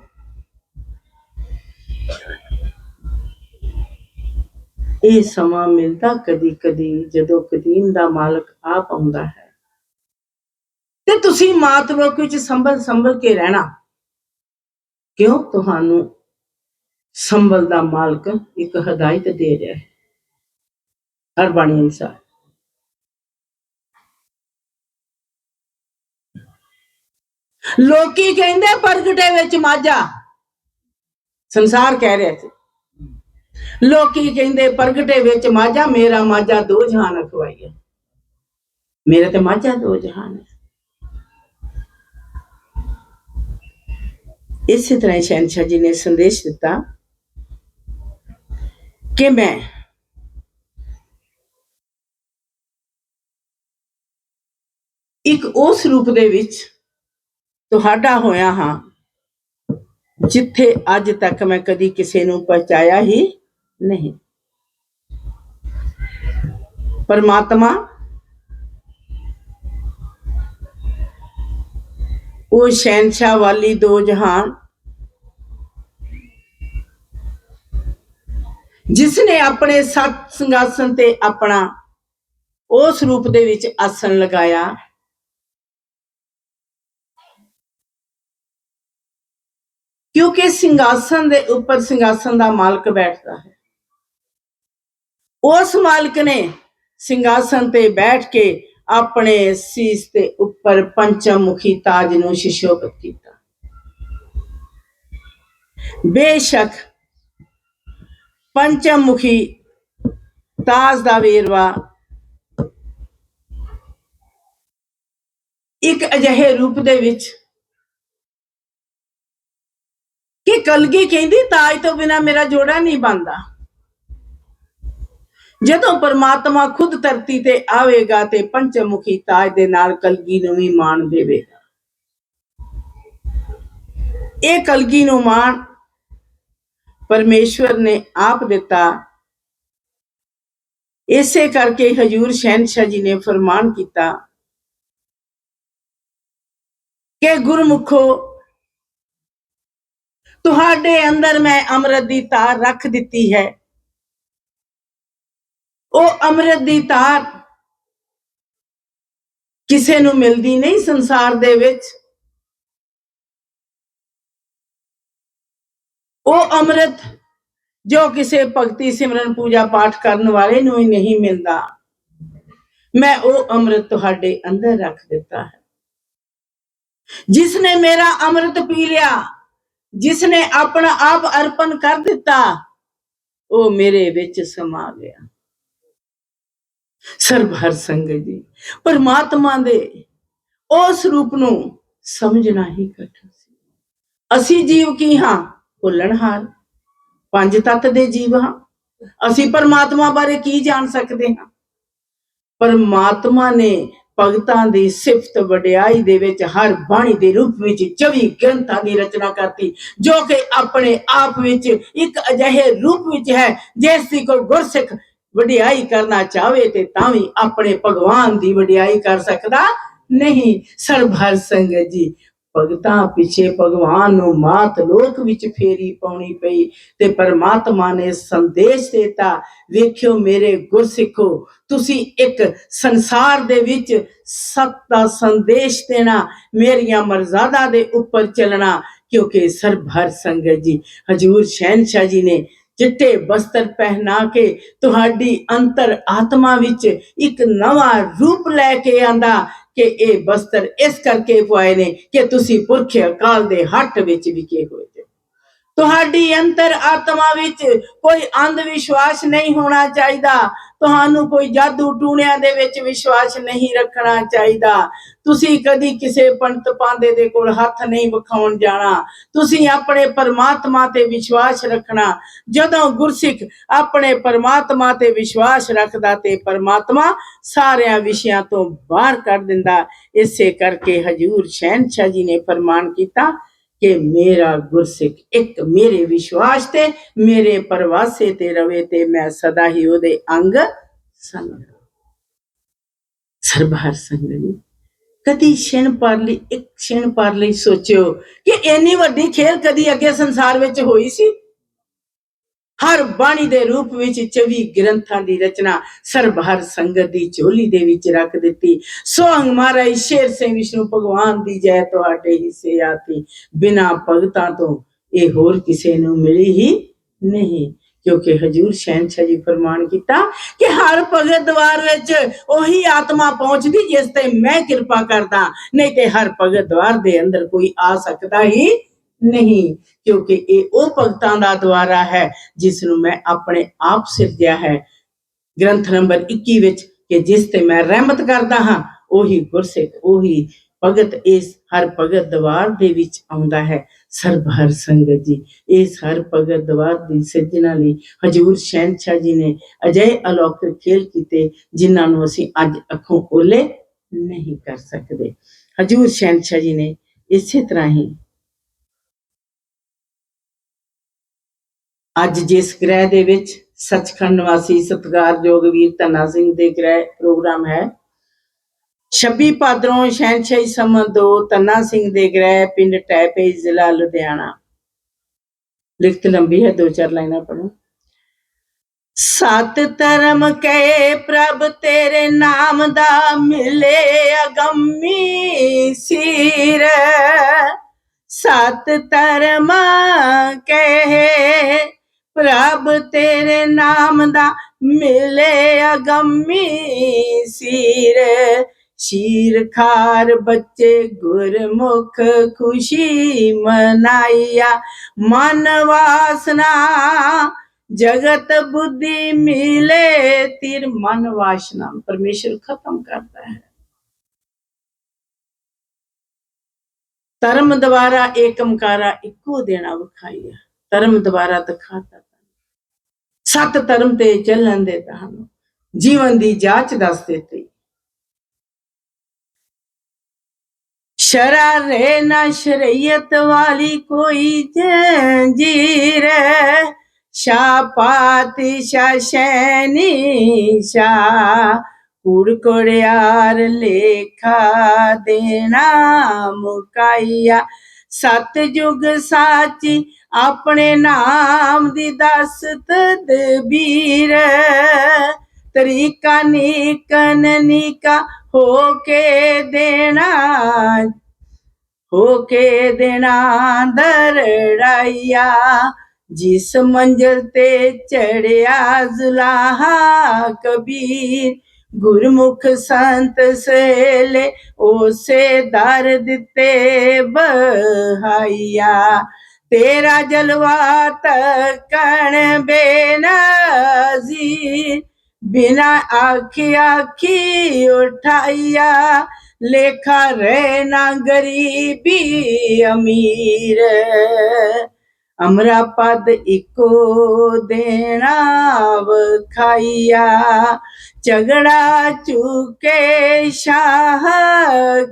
ਇਹ ਸਮਾਂ ਮਿਲਦਾ ਕਦੀ ਕਦੀ ਜਦੋਂ ਕਦੀਮ ਦਾ ਮਾਲਕ ਆਪ ਆਉਂਦਾ ਹੈ। ਤੇ ਤੁਸੀਂ ਮਾਤ ਲੋਕ ਵਿੱਚ ਸੰਭਲ ਸੰਭਲ ਕੇ ਰਹਿਣਾ। ਕਿਉਂ? ਤੁਹਾਨੂੰ ਸੰਭਲ ਦਾ ਮਾਲਕ ਇੱਕ ਹਦਾਇਤ ਦੇ ਰਿਹਾ ਹੈ। ਹਰ ਬਾਣੀ ਅਨੁਸਾਰ। ਲੋਕੀ ਕਹਿੰਦੇ ਪ੍ਰਗਟੇ ਵਿੱਚ ਮਾਝਾ। ਸੰਸਾਰ ਕਹਿ ਰਿਹਾ ਸੀ। ਲੋਕੀ ਕਹਿੰਦੇ ਪ੍ਰਗਟੇ ਵਿੱਚ ਮਾਝਾ, ਮੇਰਾ ਮਾਝਾ ਦੋ ਜਹਾਨ ਅਖਵਾਈਆ। ਮੇਰਾ ਤੇ ਮਾਝਾ ਦੋ ਜਹਾਨ ਹੈ। ਇਸੇ ਤਰ੍ਹਾਂ ਹੀ ਸ਼ਹਿਨशाह ਜੀ ਨੇ ਸੰਦੇਸ਼ ਦਿੱਤਾ ਕਿ ਮੈਂ ਇੱਕ ਉਸ ਰੂਪ ਦੇ ਵਿੱਚ ਤੁਹਾਡਾ ਹੋਇਆ ਹਾਂ, ਜਿੱਥੇ ਅੱਜ ਤੱਕ ਮੈਂ ਕਦੀ ਕਿਸੇ ਨੂੰ ਪਹੁੰਚਾਇਆ ਹੀ ਨਹੀਂ। ਪਰਮਾਤਮਾ, ਉਹ ਸ਼ਹਿਨशाह ਵਾਲੀ ਦੋ ਜਹਾਨ ਜਿਸ ਨੇ ਆਪਣੇ ਸਤ ਸਿੰਘਾਸਨ ਤੇ ਆਪਣਾ ਉਸ ਰੂਪ ਦੇ ਵਿੱਚ ਆਸਣ ਲਗਾਇਆ, ਕਿਉਂਕਿ ਸਿੰਘਾਸਨ ਦੇ ਉੱਪਰ ਸਿੰਘਾਸਨ ਦਾ ਮਾਲਕ ਬੈਠਦਾ ਹੈ। ਉਸ ਮਾਲਕ ਨੇ ਸਿੰਘਾਸਨ ਤੇ ਬੈਠ ਕੇ ਆਪਣੇ ਸੀਸ ਦੇ ਉੱਪਰ ਪੰਚਮੁਖੀ ਤਾਜ ਨੂੰ ਸ਼ਿਸ਼ੋਭਿਤ ਕੀਤਾ। ਬੇਸ਼ੱਕ ਪੰਚਮੁਖੀ ਤਾਜ ਦਾ ਵੇਰਵਾ। ਇੱਕ ਅਜਿਹੇ ਰੂਪ ਦੇ ਵਿੱਚ ਕਿ ਕਲਗੀ ਕਹਿੰਦੀ, ਤਾਜ ਤੋਂ ਬਿਨਾ ਮੇਰਾ ਜੋੜਾ ਨਹੀਂ ਬਣਦਾ। ਜਦੋਂ ਪਰਮਾਤਮਾ ਖੁਦ ਧਰਤੀ ਤੇ ਆਵੇਗਾ ਤੇ ਪੰਚਮੁਖੀ ਤਾਜ ਦੇ ਨਾਲ ਕਲਗੀ ਨੂੰ ਵੀ ਮਾਣ ਦੇਵੇਗਾ। ਇਹ ਕਲਗੀ ਨੂੰ ਮਾਣ ਪਰਮੇਸ਼ਵਰ ਨੇ ਆਪ ਦਿੱਤਾ। ਇਸੇ ਕਰਕੇ ਹਜੂਰ ਸ਼ਹਿਨशाह ਜੀ ਨੇ ਫਰਮਾਨ ਕੀਤਾ ਕਿ ਗੁਰਮੁਖੋ, ਤੁਹਾਡੇ ਅੰਦਰ ਮੈਂ ਅੰਮ੍ਰਿਤ ਦੀ ਤਾਰ ਰੱਖ ਦਿੱਤੀ ਹੈ। ਉਹ ਅੰਮ੍ਰਿਤ ਦੀ ਤਾਰ ਕਿਸੇ ਨੂੰ ਮਿਲਦੀ ਨਹੀਂ ਸੰਸਾਰ ਦੇ ਵਿੱਚ। ਉਹ ਅੰਮ੍ਰਿਤ ਜੋ ਕਿਸੇ ਭਗਤੀ ਸਿਮਰਨ ਪੂਜਾ ਪਾਠ ਕਰਨ ਵਾਲੇ ਨੂੰ ਹੀ ਨਹੀਂ ਮਿਲਦਾ। ਮੈਂ ਉਹ ਅੰਮ੍ਰਿਤ ਤੁਹਾਡੇ ਅੰਦਰ ਰੱਖ ਦਿੱਤਾ ਹੈ। ਜਿਸ ਨੇ ਮੇਰਾ ਅੰਮ੍ਰਿਤ ਪੀ ਲਿਆ ਜਿਸ ਨੇ ਆਪਣਾ ਆਪ ਅਰਪਣ ਕਰ ਦਿੱਤਾ, ਉਹ ਮੇਰੇ ਵਿੱਚ ਸਮਾ ਗਿਆ। ਸਰਬਹਰ ਸੰਗਤ ਜੀ, ਪਰਮਾਤਮਾ ਦੇ ਉਸ ਰੂਪ ਨੂੰ ਸਮਝਣਾ ਹੀ ਕਠਿਨ ਸੀ। ਅਸੀਂ ਜੀਵ ਕੀ ਹਾਂ? ਭੁੱਲਣਹਾਰ ਪੰਜ ਤੱਤ ਦੇ ਜੀਵ ਹਾਂ। ਅਸੀਂ ਪਰਮਾਤਮਾ ਬਾਰੇ ਕੀ ਜਾਣ ਸਕਦੇ ਹਾਂ? ਪਰਮਾਤਮਾ ਨੇ ਭਗਤਾਂ ਦੀ ਸਿਫਤ ਵਡਿਆਈ ਦੇ ਵਿੱਚ ਹਰ ਬਾਣੀ ਦੇ ਰੂਪ ਵਿੱਚ 24 ਗ੍ਰੰਥਾਂ ਦੀ ਰਚਨਾ ਕਰਤੀ, ਜੋ ਕਿ ਆਪਣੇ ਆਪ ਵਿੱਚ ਇੱਕ ਅਜਿਹੇ ਰੂਪ ਵਿੱਚ ਹੈ, ਜਿਸ ਦੀ ਕੋਈ ਗੁਰਸਿੱਖ ਵਡਿਆਈ ਕਰਨਾ ਚਾਹਵੇ ਤੇ ਤਾਂ ਵੀ ਆਪਣੇ ਭਗਵਾਨ ਦੀ ਵਡਿਆਈ ਕਰ ਸਕਦਾ ਨਹੀਂ। ਸਰਬਹਰ ਸੰਗਤ ਜੀ ਭਗਤਾਂ ਪਿੱਛੇ ਭਗਵਾਨ ਨੂੰ ਮਾਤ ਲੋਕ ਵਿੱਚ ਫੇਰੀ ਪਾਉਣੀ ਪਈ ਤੇ ਪਰਮਾਤਮਾ ਨੇ ਸੰਦੇਸ਼ ਦਿੱਤਾ, ਵੇਖਿਓ ਮੇਰੇ ਗੁਰਸਿੱਖੋ, ਤੁਸੀਂ ਇੱਕ ਸੰਸਾਰ ਦੇ ਵਿੱਚ ਸਤ ਦਾ ਸੰਦੇਸ਼ ਦੇਣਾ, ਮੇਰੀਆਂ ਮਰਜ਼ਾਦਾ ਦੇ ਉੱਪਰ ਚੱਲਣਾ, ਕਿਉਂਕਿ ਸਰਬਹਰ ਸੰਗਤ ਜੀ। ਹਜੂਰ ਸ਼ਹਿਨशाह ਜੀ ਨੇ ਚਿੱਟੇ ਬਸਤਰ ਪਹਿਨਾ ਕੇ ਤੁਹਾਡੀ ਅੰਤਰ ਆਤਮਾ ਵਿੱਚ ਇੱਕ ਨਵਾਂ ਰੂਪ ਲੈ ਕੇ ਆਂਦਾ ਕਿ ਇਹ ਬਸਤਰ ਇਸ ਕਰਕੇ ਪਾਏ ਨੇ ਕਿ ਤੁਸੀਂ ਪੁਰਖੇ ਅਕਾਲ ਦੇ ਹੱਟ ਵਿੱਚ ਵਿਕੇ ਹੋਏ ਹੋ ਤੁਹਾਡੀ ਅੰਤਰ ਆਤਮਾ ਵਿੱਚ ਕੋਈ ਅੰਧ ਵਿਸ਼ਵਾਸ ਨਹੀਂ ਹੋਣਾ ਚਾਹੀਦਾ। ਤੁਹਾਨੂੰ ਕੋਈ ਜਾਦੂ ਟੂਣਿਆਂ ਦੇ ਵਿੱਚ ਵਿਸ਼ਵਾਸ ਨਹੀਂ ਰੱਖਣਾ ਚਾਹੀਦਾ। ਤੁਸੀਂ ਕਦੀ ਕਿਸੇ ਪੰਡਤ ਪਾਂਦੇ ਦੇ ਕੋਲ ਹੱਥ ਨਹੀਂ ਵਿਖਾਉਣ ਜਾਣਾ। ਤੁਸੀਂ ਆਪਣੇ ਪਰਮਾਤਮਾ ਤੇ ਵਿਸ਼ਵਾਸ ਰੱਖਣਾ। ਜਦੋਂ ਗੁਰਸਿੱਖ ਆਪਣੇ ਪਰਮਾਤਮਾ ਤੇ ਵਿਸ਼ਵਾਸ ਰੱਖਦਾ ਤੇ ਪਰਮਾਤਮਾ ਸਾਰਿਆਂ ਵਿਸ਼ਿਆਂ ਤੋਂ ਬਾਹਰ ਕਰ ਦਿੰਦਾ। ਇਸੇ ਕਰਕੇ ਹਜੂਰ ਸ਼ਹਿਨशाह ਜੀ ਨੇ ਫਰਮਾਨ ਕੀਤਾ ਕਿ ਮੇਰਾ ਗੁਰਸਿੱਖ ਇੱਕ ਮੇਰੇ ਵਿਸ਼ਵਾਸ ਤੇ, ਮੇਰੇ ਪਰਵਾਸੇ ਤੇ ਰਵੇ ਤੇ ਮੈਂ ਸਦਾ ਹੀ ਉਹਦੇ ਅੰਗ ਸੰਗ ਸਰਬਾਰ ਸੰਗ ਕਦੀ ਛਿਣ ਪਰ ਲਈ, ਇੱਕ ਛਿਣ ਪਰ ਲਈ ਸੋਚਿਓ ਕਿ ਇੰਨੀ ਵੱਡੀ ਖੇਲ ਕਦੀ ਅੱਗੇ ਸੰਸਾਰ ਵਿੱਚ ਹੋਈ ਸੀ? ਹਰ ਬਾਣੀ ਦੇ ਰੂਪ ਵਿੱਚ 24 ਗ੍ਰੰਥਾਂ ਦੀ ਰਚਨਾ ਸਰਬ ਸੰਗਤ ਦੀ ਝੋਲੀ ਦੇ ਵਿੱਚ ਰੱਖ ਦਿੱਤੀ। ਸੋਹੰਗ ਮਹਾਰਾਜ, ਸ਼ੇਰ ਸਿੰਘ ਵਿਸ਼ਨੂੰ, ਭਗਵਾਨ ਦੀ ਜੈ ਤੁਹਾਡੇ ਹਿੱਸੇ ਆਤੀ ਬਿਨਾ ਭਗਤਾਂ ਤੋਂ ਇਹ ਹੋਰ ਕਿਸੇ ਨੂੰ ਮਿਲੀ ਹੀ ਨਹੀਂ। ਕਿਉਂਕਿ ਹਜੂਰ ਸ਼ਹਿਨशाह ਜੀ ਫਰਮਾਨ ਕੀਤਾ ਕਿ ਹਰ ਭਗਤ ਦਵਾਰ ਵਿੱਚ ਉਹੀ ਆਤਮਾ ਪਹੁੰਚਦੀ ਜਿਸ ਤੇ ਮੈਂ ਕਿਰਪਾ ਕਰਦਾ। ਨਹੀਂ ਤੇ ਹਰ ਭਗਤ ਦਵਾਰ ਦੇ ਅੰਦਰ ਕੋਈ ਆ ਸਕਦਾ ਹੀ ਨਹੀਂ, ਕਿਉਂਕਿ ਇਹ ਉਹ ਭਗਤਾਂ ਦਾ ਦੁਆਰਾ ਹੈ, ਜਿਸ ਨੂੰ ਮੈਂ ਆਪਣੇ ਆਪ ਸਿਰਜਿਆ ਹੈ। ਗ੍ਰੰਥ ਨੰਬਰ 21 ਵਿੱਚ ਕਿ ਜਿਸ ਤੇ ਮੈਂ ਰਹਿਮਤ ਕਰਦਾ ਹਾਂ, ਉਹੀ ਗੁਰਸਿੱਖ, ਉਹੀ ਭਗਤ ਇਸ ਹਰ ਭਗਤ ਦਵਾਰ ਦੇ ਵਿੱਚ ਆਉਂਦਾ ਹੈ। ਸਰਬ ਹਰ ਸੰਗਤ ਜੀ, ਇਸ ਹਰ ਭਗਤ ਦਵਾਰ ਦੀ ਸਿਰਜਣਾ ਲਈ ਹਜੂਰ ਸ਼ਹਿਨशाह ਜੀ ਨੇ ਅਜੇ ਅਲੌਕਿਕ ਖੇਲ ਕੀਤੇ, ਜਿਨ੍ਹਾਂ ਨੂੰ ਅਸੀਂ ਅੱਜ ਅੱਖੋਂ ਓਲੇ ਨਹੀਂ ਕਰ ਸਕਦੇ। ਹਜੂਰ ਸ਼ਹਿਨशाह ਜੀ ਨੇ ਇਸੇ ਤਰ੍ਹਾਂ ਹੀ ਅੱਜ ਜਿਸ ਗ੍ਰਹਿ ਦੇ ਵਿੱਚ ਸੱਚਖੰਡ ਵਾਸੀ ਸਤਿਕਾਰਯੋਗ ਵੀਰ ਧੰਨਾ ਸਿੰਘ ਦੇ ਗ੍ਰਹਿ ਪ੍ਰੋਗਰਾਮ ਹੈ 26 ਭਾਦਰੋਂ ਸ਼ਹਿਨਸ਼ਾਹੀ ਸਮਾਂ ਦੋ ਧੰਨਾ ਸਿੰਘ ਦੇ ਗ੍ਰਹਿ ਪਿੰਡ ਟੈਪੇ ਜ਼ਿਲ੍ਹਾ ਲੁਧਿਆਣਾ। ਲਿਖਤ ਲੰਬੀ ਹੈ, ਦੋ ਚਾਰ ਲਾਈਨਾਂ ਪੜੋ ਸਤ ਧਰਮ ਕਹੇ ਪ੍ਰਭ ਤੇਰੇ ਨਾਮ ਦਾ ਮਿਲੇ ਅਗੰਮੀ ਸੀਰ। ਸਤ ਧਰਮ ਕਹੇ ਪ੍ਰਭ ਤੇਰੇ ਨਾਮ ਦਾ ਮਿਲੇ ਅਗੰਮੀ ਸੀਰ। ਸ਼ੀਰ ਖਾਰ ਬੱਚੇ ਗੁਰਮੁਖ ਖੁਸ਼ੀ ਮਨਾਈਆ ਮਨ ਵਾਸਨਾ, ਜਗਤ ਬੁੱਧੀ ਮਿਲੇ ਤਿਰ। ਮਨ ਵਾਸਨਾ ਪਰਮੇਸ਼ਰ ਖਤਮ ਕਰਦਾ ਹੈ। ਧਰਮ ਦੁਆਰਾ ਏਕਮਕਾਰਾ ਇੱਕੋ ਦੇਣਾ ਵਿਖਾਈਆ ਧਰਮ ਦੁਆਰਾ ਦਿਖਾਤਾ। ਸਤ ਧਰਮ ਤੇ ਚੱਲਣ ਦੇ ਤੁਹਾਨੂੰ ਜੀਵਨ ਦੀ ਜਾਂਚ ਦੱਸ ਦਿੱਤੀ। ਸ਼ਰਾਰੇ ਨਾ ਸ਼ਰੀਅਤ ਵਾਲੀ ਕੋਈ ਜੰਜੀਰ ਸ਼ਾ ਪਾਤੀ ਸ਼ਾ ਸ਼ੈਨੀ ਸ਼ਾ ਕੁੜ ਕੋੜਿਆਰ ਲੇਖਾ ਦੇਣਾ ਮੁਕਾਈਆ ਸਤਜੁਗ ਸਾਚੀ ਆਪਣੇ ਨਾਮ ਦੀ ਦਸ ਤਦਬੀਰ ਤਰੀਕਾ ਨੀਕਨ ਨੀਕਾ ਹੋ ਕੇ ਦੇਣਾ, ਹੋ ਕੇ ਦੇਣਾ ਦਰੜਾਈਆ। ਜਿਸ ਮੰਜ਼ਲ ਤੇ ਚੜਿਆ ਜ਼ੁਲਾਹਾ ਕਬੀਰ, ਗੁਰਮੁਖ ਸੰਤ ਸੇਲੇ, ਉਸੇ ਦਰ ਦਿੱਤੇ ਬਹਾਈਆ। ਤੇਰਾ ਜਲਵਾ ਤਕਣ ਬੇਨਜ਼ੀਰ। ਬਿਨਾ ਆਖੀ ਆਖੀ ਉਠਾਈਆ ਲੇਖਾ ਰਹਿ ਨਾ ਗਰੀਬੀ ਅਮੀਰ। ਅਮਰਾ ਪਦ ਇੱਕੋ ਦੇਣਾ ਵਖਾਈਆ ਝਗੜਾ ਚੁਕੇ ਸ਼ਾਹ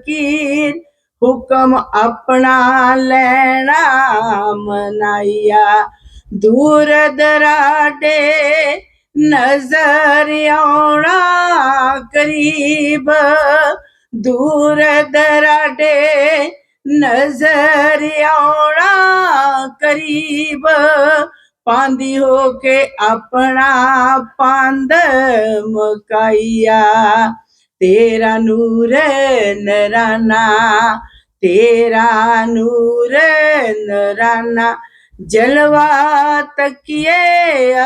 ਕੀਰ ਹੁਕਮ ਆਪਣਾ ਲੈਣਾ ਮਨਾਈਆ ਦੂਰ ਦਰਾਡੇ ਨਜ਼ਰ ਆਉਣਾ ਕਰੀਬ। ਦੂਰ ਦਰਾਡੇ ਨਜ਼ਰ ਆਉਣਾ ਕਰੀਬ। ਪਾਂਦੀ ਹੋ ਕੇ ਆਪਣਾ ਪੰਦ ਮੁਕਾਈਆ ਤੇਰਾ ਨੂਰ ਨਰਾਨਾ, ਤੇਰਾ ਨੂਰ ਨਰਾਨਾ। ਜਲਵਾ ਤਕੀਏ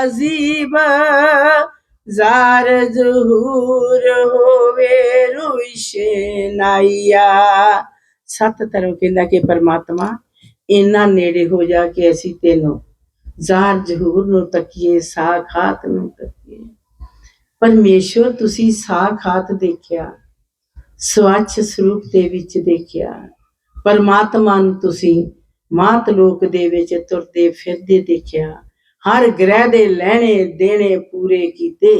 ਅਜ਼ੀਬ, ਜ਼ਾਰ ਜ਼ਹੂਰ ਹੋਵੇ ਰੁਸ਼ਨਾਈਆ ਸਤ ਤਰ੍ਹਾਂ ਕਹਿੰਦਾ ਕਿ ਪਰਮਾਤਮਾ ਇੰਨਾ ਨੇੜੇ ਹੋ ਜਾ ਕੇ ਅਸੀਂ ਤੈਨੂੰ ਜ਼ਾਰ ਜ਼ਹੂਰ ਨੂੰ ਤੱਕੀਏ, ਸਾਖਾਤ ਨੂੰ ਤੱਕੀਏ। ਪਰਮੇਸ਼ਵਰ ਤੁਸੀਂ ਸਾਖਾਤ ਦੇਖਿਆ, ਸਵੱਛ ਸਰੂਪ ਦੇ ਵਿੱਚ ਦੇਖਿਆ। ਪਰਮਾਤਮਾ ਨੂੰ ਤੁਸੀਂ ਮਾਤ ਲੋਕ ਦੇ ਵਿੱਚ ਤੁਰਦੇ ਫਿਰਦੇ ਦੇਖਿਆ। ਹਰ ਗ੍ਰਹਿ ਦੇ ਲੈਣੇ ਦੇਣੇ ਪੂਰੇ ਕੀਤੇ।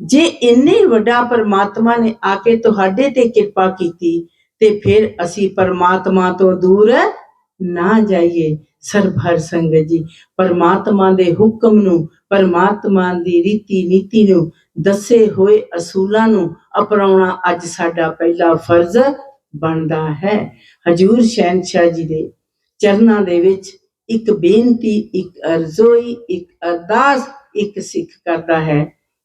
ਜੇ ਇੰਨੇ ਵੱਡਾ ਪਰਮਾਤਮਾ ਨੇ ਆ ਕੇ ਤੁਹਾਡੇ ਤੇ ਕਿਰਪਾ ਕੀਤੀ, ਤੇ ਫਿਰ ਅਸੀਂ ਪਰਮਾਤਮਾ ਤੋਂ ਦੂਰ ਨਾ ਜਾਈਏ। ਸਰਬ ਹਰ ਸੰਗਤ ਜੀ, ਪਰਮਾਤਮਾ ਦੇ ਹੁਕਮ ਨੂੰ ਪਰਮਾਤਮਾ ਦੀ ਰੀਤੀ ਨੀਤੀ ਨੂੰ ਦੱਸੇ ਹੋਏ ਅਸੂਲਾਂ ਨੂੰ ਅਪਣਾਉਣਾ ਅੱਜ ਸਾਡਾ ਪਹਿਲਾ ਫਰਜ਼ ਬਣਦਾ ਹੈ। ਹਜੂਰ ਸ਼ਹਿਨशाह ਜੀ ਦੇ ਚਰਨਾਂ ਦੇ ਵਿੱਚ ਇੱਕ ਬੇਨਤੀ, ਇੱਕ ਅਰਜ਼ੋਈ, ਇੱਕ ਅਰਦਾਸ, ਇੱਕ ਸਿੱਖ ਕਰਦਾ ਹੈ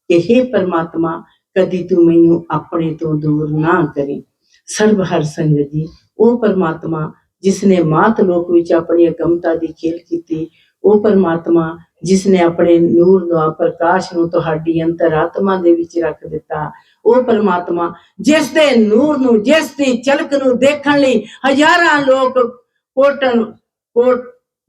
ਕਿ हे ਪਰਮਾਤਮਾ, ਕਦੀ ਤੂੰ ਮੈਨੂੰ ਆਪਣੇ ਤੋਂ ਦੂਰ ਨਾ ਕਰੇ। ਸਰਬ ਹਰ ਸੰਗਤ ਜੀ, ਉਹ ਪਰਮਾਤਮਾ ਜਿਸ ਨੇ ਮਾਤ ਲੋਕ ਵਿੱਚ ਆਪਣੀ ਅਗਮਤਾ ਦੀ ਖੇਲ ਕੀਤੀ ਉਹ ਪਰਮਾਤਮਾ ਜਿਸ ਨੇ ਆਪਣੇ ਨੂਰ ਦਾ ਪ੍ਰਕਾਸ਼ ਨੂੰ ਤੁਹਾਡੀ ਅੰਤਰਾਤਮਾ ਦੇ ਵਿੱਚ ਰੱਖ ਦਿੱਤਾ। ਉਹ ਪਰਮਾਤਮਾ ਜਿਸ ਦੇ ਨੂਰ ਨੂੰ ਜਿਸ ਦੀ ਝਲਕ ਨੂੰ ਦੇਖਣ ਲਈ ਹਜ਼ਾਰਾਂ ਲੋਕ ਕੋਟਨ ਕੋਟ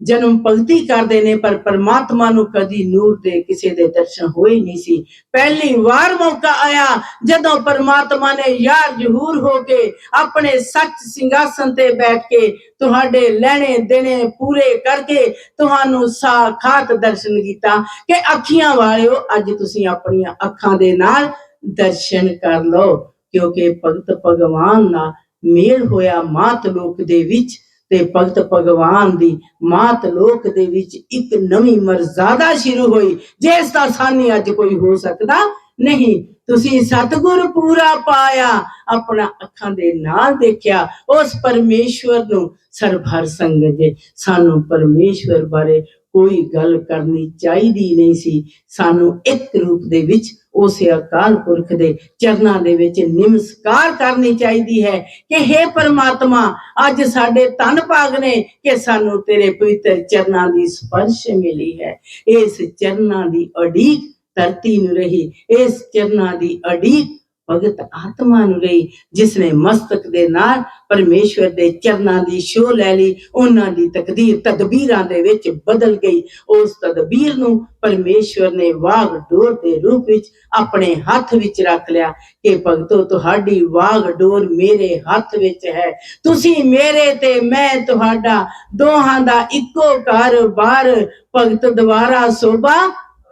ਜਨਮ ਭਗਤੀ ਕਰਦੇ ਨੇ, ਪਰ ਪਰਮਾਤਮਾ ਨੂੰ ਕਦੀ ਨੂਰ ਦੇ ਕਿਸੇ ਦੇ ਦਰਸ਼ਨ ਹੋਏ ਨਹੀਂ ਸੀ। ਪਹਿਲੀ ਵਾਰ ਮੌਕਾ ਆਇਆ, ਜਦੋਂ ਪਰਮਾਤਮਾ ਨੇ ਯਾਰ ਜ਼ਹੂਰ ਹੋ ਕੇ ਆਪਣੇ ਸੱਚ ਸਿੰਘਾਸਨ ਤੇ ਬੈਠ ਕੇ ਤੁਹਾਡੇ ਲੈਣੇ ਦੇਣੇ ਪੂਰੇ ਕਰਕੇ ਤੁਹਾਨੂੰ ਸਾਖਾਤ ਦਰਸ਼ਨ ਕੀਤਾ ਕਿ ਅੱਖੀਆਂ ਵਾਲਿਓ, ਅੱਜ ਤੁਸੀਂ ਆਪਣੀਆਂ ਅੱਖਾਂ ਦੇ ਨਾਲ ਦਰਸ਼ਨ ਕਰ ਲਓ, ਕਿਉਂਕਿ ਭਗਤ ਭਗਵਾਨ ਦਾ ਮੇਲ ਹੋਇਆ ਮਾਤ ਲੋਕ ਦੇ ਵਿੱਚ ਤੇ ਭਗਤ ਭਗਵਾਨ ਦੀ ਮਾਤ ਲੋਕ ਦੇ ਵਿੱਚ ਇੱਕ ਨਵੀਂ ਮਰਜ਼ਾਦਾ ਸ਼ੁਰੂ ਹੋਈ, ਜਿਸ ਦਾ ਸਾਨੀ ਅੱਜ ਕੋਈ ਹੋ ਸਕਦਾ ਨਹੀਂ। ਤੁਸੀਂ ਸਤਿਗੁਰ ਪੂਰਾ ਪਾਇਆ, ਆਪਣਾ ਅੱਖਾਂ ਦੇ ਨਾਲ ਦੇਖਿਆ, ਉਸ ਪਰਮੇਸ਼ਵਰ ਨੂੰ ਸਰਭਰ ਸੰਗ ਜੀ ਸਾਨੂੰ ਪਰਮੇਸ਼ਵਰ ਬਾਰੇ ਕੋਈ ਗੱਲ ਕਰਨੀ ਚਾਹੀਦੀ ਨਹੀਂ ਸੀ। ਸਾਨੂੰ ਇੱਕ ਰੂਪ ਦੇ ਵਿੱਚ ਉਸੇ ਅਕਾਲ ਪੁਰਖ ਦੇ ਚਰਨਾਂ ਦੇ ਵਿੱਚ ਨਿਮਸਕਾਰ ਕਰਨੀ ਚਾਹੀਦੀ ਹੈ ਕਿ हे ਪਰਮਾਤਮਾ, ਅੱਜ ਸਾਡੇ ਤਨ ਭਾਗ ਨੇ ਕਿ ਸਾਨੂੰ ਤੇਰੇ ਪਵਿੱਤਰ ਚਰਨਾਂ ਦੀ ਸਪਰਸ਼ ਮਿਲੀ ਹੈ। ਇਸ ਚਰਨਾਂ ਦੀ ਅਡੀਕ ਧਰਤੀ ਨੂੰ ਰਹੀ। ਇਸ ਚਰਨਾਂ ਦੀ ਅਡੀਕ ਭਗਤ ਆਤਮਾ ਨੂੰ ਰਹੀ ਜਿਸ ਨੇ ਮਸਤਕ ਦੇ ਨਾਲ ਪਰਮੇਸ਼ਵਰ ਦੇ ਚਰਨਾਂ ਦੀ ਸੋ ਲੈ ਲਈ, ਉਹਨਾਂ ਦੀ ਤਕਦੀਰ ਤਦਬੀਰਾਂ ਦੇ ਵਿੱਚ ਬਦਲ ਗਈ। ਉਸ ਤਦਬੀਰ ਨੂੰ ਪਰਮੇਸ਼ਵਰ ਨੇ ਵਾਗ ਡੋਰ ਦੇ ਰੂਪ ਵਿੱਚ ਆਪਣੇ ਹੱਥ ਵਿੱਚ ਰੱਖ ਲਿਆ ਕਿ ਭਗਤੋ, ਤੁਹਾਡੀ ਵਾਗ ਡੋਰ ਮੇਰੇ ਹੱਥ ਵਿੱਚ ਹੈ। ਤੁਸੀਂ ਮੇਰੇ ਤੇ, ਮੈਂ ਤੁਹਾਡਾ ਦੋਹਾਂ ਦਾ ਇੱਕੋ ਕਾਰੋਬਾਰ ਭਗਤ ਦੁਆਰਾ ਸੋਭਾ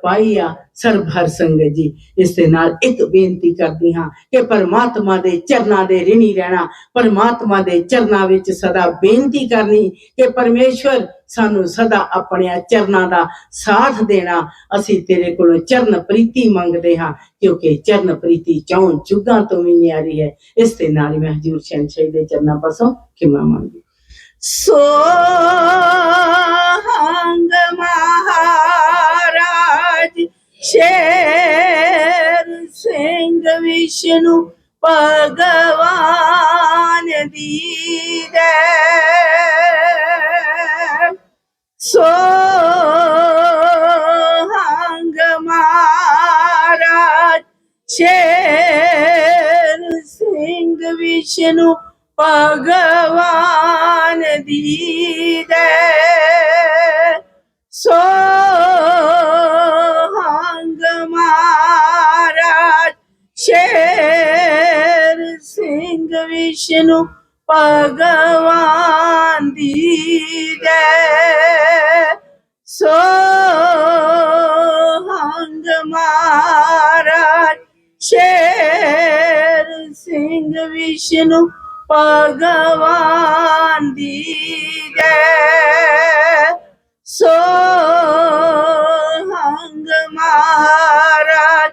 ਪਾਈ ਆ ਸਰਬ ਹਰ ਸੰਗਤ ਜੀ। ਇਸ ਦੇ ਨਾਲ ਇੱਕ ਬੇਨਤੀ ਕਰਦੀ ਹਾਂ ਕਿ ਪਰਮਾਤਮਾ ਦੇ ਚਰਨਾਂ ਦੇ ਰਿਣੀ ਰਹਿਣਾ, ਪਰਮਾਤਮਾ ਦੇ ਚਰਨਾਂ ਵਿੱਚ ਸਦਾ ਬੇਨਤੀ ਕਰਨੀ ਕਿ ਪਰਮੇਸ਼ਵਰ ਸਾਨੂੰ ਸਦਾ ਆਪਣਿਆਂ ਚਰਨਾਂ ਦਾ ਸਾਥ ਦੇਣਾ। ਅਸੀਂ ਤੇਰੇ ਕੋਲੋਂ ਚਰਨ ਪ੍ਰੀਤੀ ਮੰਗਦੇ ਹਾਂ, ਕਿਉਂਕਿ ਚਰਨ ਪ੍ਰੀਤੀ ਚੌਂ ਜੁਗਾਂ ਤੋਂ ਵੀ ਨਿਆਰੀ ਹੈ। ਇਸ ਦੇ ਨਾਲ ਹੀ ਮੈਂ ਹਜੂਰ ਸ਼ਹਿਨशाह ਦੇ ਚਰਨਾਂ ਪਾਸੋਂ ਖਿਮਾ ਮੰਗਦੀ ਸੋਹੰਗ ਮਹਾਰਾਜ ਸ਼ੇਰ ਸਿੰਘ ਵਿਸ਼ਨੂੰ ਭਗਵਾਨ ਦੀ ਦੇ ਸੋਹੰਗ ਮਹਾਰਾਜ, ਸ਼ੇਰ ਸਿੰਘ ਵਿਸ਼ਨੂੰ ਭਗਵਾਨ ਦੀ ਦੇ ਸੋਹੰਗ ਸ਼ੇਰ ਸਿੰਘ ਵਿਸ਼ਨੂੰ ਭਗਵਾਨ ਦੀ ਦੇ ਸੋਹੰਗ ਮਹਾਰਾਜ, ਸ਼ੇਰ ਸਿੰਘ ਵਿਸ਼ਨੂੰ ਭਗਵਾਨ ਦੀ ਜੈ। ਸੋਹੰਗ ਮਹਾਰਾਜ